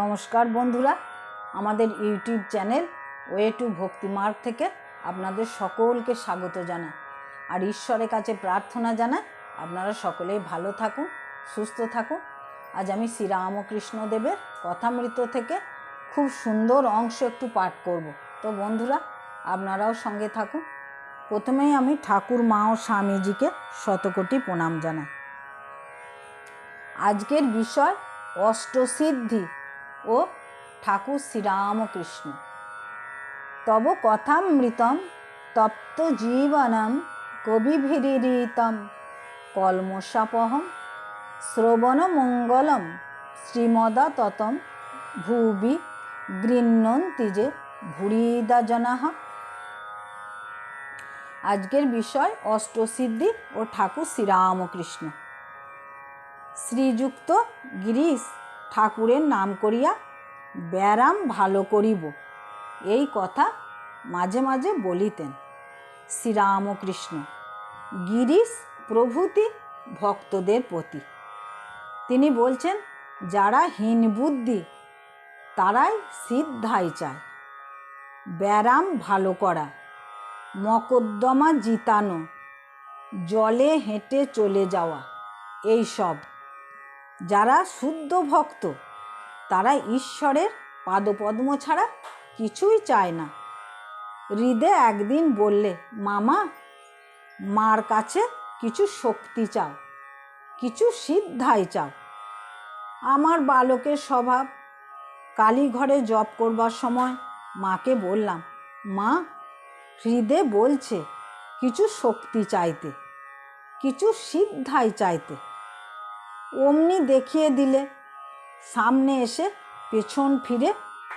নমস্কার বন্ধুরা, আমাদের YouTube channel way to Bhaktimarg থেকে আপনাদের সকলকে স্বাগত জানাই। আর ঈশ্বরের কাছে প্রার্থনা জানাই, আপনারা সকলেই ভালো থাকুন, সুস্থ থাকুন। আজ আমি শ্রীরামকৃষ্ণ দেবের কথামৃত থেকে খুব সুন্দর অংশ একটু পাঠ করব। তো বন্ধুরা, আপনারাও সঙ্গে থাকুন। প্রথমেই আমি ঠাকুর মা ও স্বামীজিকে শতকোটি প্রণাম জানাই। আজকের বিষয় অষ্টসিদ্ধি। ও ঠাকুর শ্রীরামকৃষ্ণ। তব কথামৃতম তপ্ত জীবনম কবিভিরিতম কলমশাপহম শ্রবণমঙ্গলম শ্রীমদা ততম ভুবি গৃহ্ণন্তি যে ভুরিদা জনাহ আজকের বিষয় অষ্টসিদ্ধি ও ঠাকুর শ্রীরামকৃষ্ণ। শ্রীযুক্ত গিরিশ ঠাকুরের নাম করিয়া ব্যারাম ভালো করিব। এই কথা মাঝে মাঝে বলিতেন শ্রীরামকৃষ্ণ, গিরিশ প্রভৃতি ভক্তদের প্রতি। তিনি বলছেন, যারা হীন বুদ্ধি, তারাই সিদ্ধাই চায়। ব্যারাম ভালো করা, মকদ্দমা জিতানো, জলে হেঁটে চলে যাওয়া, এই সব। যারা শুদ্ধ ভক্ত, তারা ঈশ্বরের পাদপদ্ম ছাড়া কিছুই চায় না। হৃদে একদিন বললে, মামা, মার কাছে কিছু শক্তি চাও, কিছু সিদ্ধাই চাও। আমার বালকের স্বভাব কালীঘরে জপ করবার সময় মাকে বললাম, মা, হৃদে বলছে কিছু শক্তি চাইতে, কিছু সিদ্ধাই চাইতে। অমনি দেখিয়ে দিলে। সামনে এসে পেছন ফিরে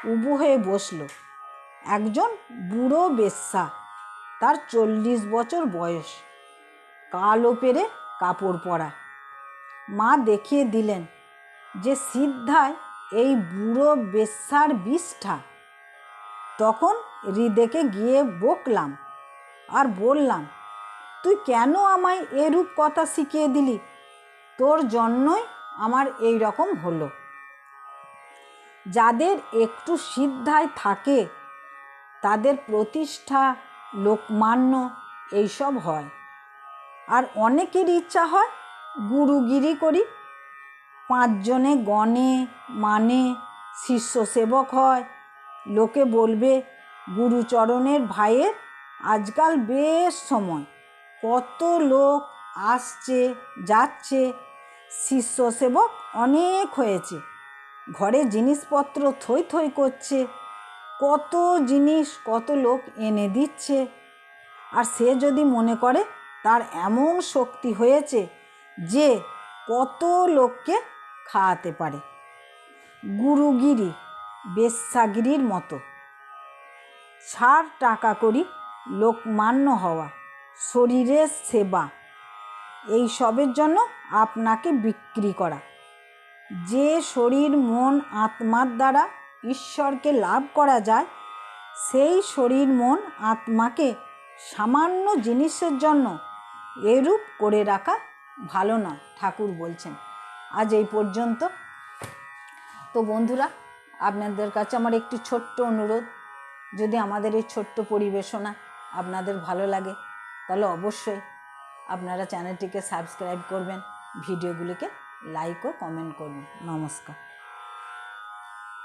উবু হয়ে বসল। একজন বুড়ো বেশ্যা, তার চল্লিশ বছর বয়স। কালো পেরে কাপড় পরা। মা দেখিয়ে দিলেন যে সিদ্ধায় এই বুড়ো বেশ্যার বিষ্ঠা। তখন হৃদেকে গিয়ে বকলাম আর বললাম, তুই কেন আমায় এরূপ কথা শিখিয়ে দিলি? তোর জন্যই আমার এই রকম হলো। যাদের একটু সিদ্ধায় থাকে, তাদের প্রতিষ্ঠা লোকমান্য এইসব হয়। আর অনেকের ইচ্ছা হয় গুরুগিরি করি। পাঁচজনে গণে মানে শিষ্য সেবক হয়। লোকে বলবে, গুরুচরণের ভাইয়ের আজকাল বেশ সময়। কত লোক আসছে, যাচ্ছে। শিষ্য সেবক অনেক হয়েছে। ঘরে জিনিসপত্র থই থই করছে। কত জিনিস, কত লোক এনে দিচ্ছে। আর সে যদি মনে করে তার এমন শক্তি হয়েছে যে কত লোককে খাওয়াতে পারে। গুরুগিরি, বেশ্যাগিরির মতো। ছাড় টাকা করি লোকমান্য হওয়া, শরীরের সেবা। এই সবের জন্য আপনাকে বিক্রি করা। যে শরীর, মন, আত্মার দ্বারা ঈশ্বরকে লাভ করা যায়, সেই শরীর, মন, আত্মাকে সামান্য জিনিসের জন্য এরূপ করে রাখা ভালো নয়, ঠাকুর বলছেন। আজ এই পর্যন্ত। তো বন্ধুরা, আপনাদের কাছে আমার একটি ছোট্ট অনুরোধ। যদি আমাদের এই ছোট্ট পরিবেশনা আপনাদের ভালো লাগে, তাহলে অবশ্যই আপনারা চ্যানেলটিকে সাবস্ক্রাইব করবেন ভিডিওগুলিকে লাইক ও কমেন্ট করবেন। নমস্কার।